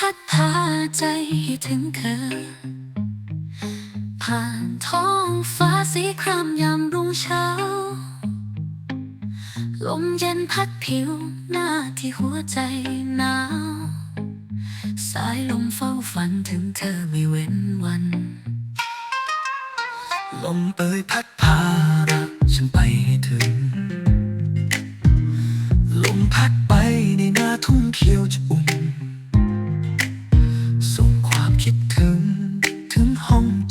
พัดพาใจให้ถึงเธอ ผ่านท้องฟ้าสีครามยามรุ่งเช้า ลมเย็นพัดผิวหน้าที่หัวใจหนาว สายลมเฝ้าฝันถึงเธอไม่เว้นวัน ลมเปยพัดพารักฉันไปให้ถึง ลมพัดไปในหน้าทุ่งเขียวจะอุ่น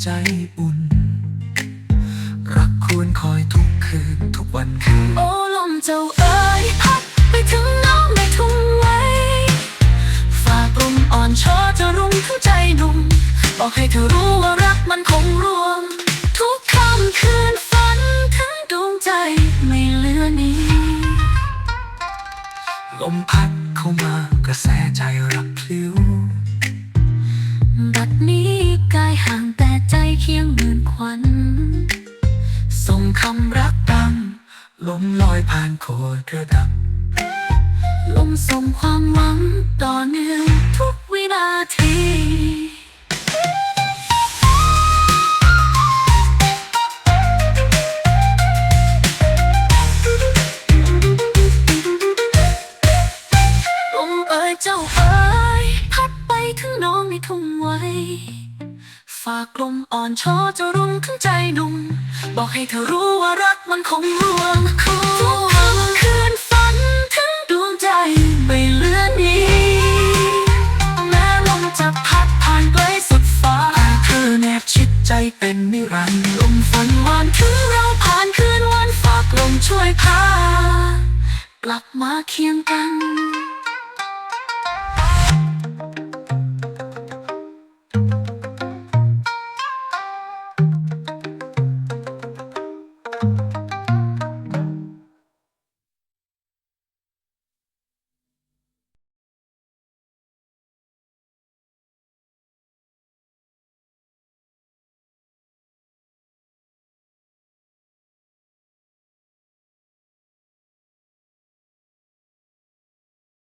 ใจอุ่น รักควรคอยทุกคืนทุกวันคืน โอ้ลมเจ้าเอ๋ยพัดไปถึงน้องในทุ่งไว้ฝากลมอ่อนช้อจะรุ่งถึงใจหนุ่ม บอกให้เธอรู้ว่ารักมันคงรวม ทุกค่ำคืนฝันถึงดวงใจไม่เหลือนี้ ลมพัดเข้ามากระแสใจรักพลิ้ว ใจเคียงหมื่นควัน ส่งคำรักดังลมลอยผ่านโคตรระดับลมส่งความหวังต่อเนื่องทุกวินาทีลมเอ่ยเจ้าเอ๋ยพัดไปถึงน้องในทุ่งไว้ ฝากลมอ่อนช้อจะรุ่งถึงใจหนุ่มบอกให้เธอรู้ว่ารักมันคงรวงคู่ทุกคืนฝันถึงดวงใจไม่เลือนี้ แม้ลมจะพัดผ่านไกลสุดฟ้าเธอแนบชิดใจเป็นนิรันดร์ลมฝันหวานถึงเราผ่านคืนวันฝากลมช่วยพากลับมาเคียงกัน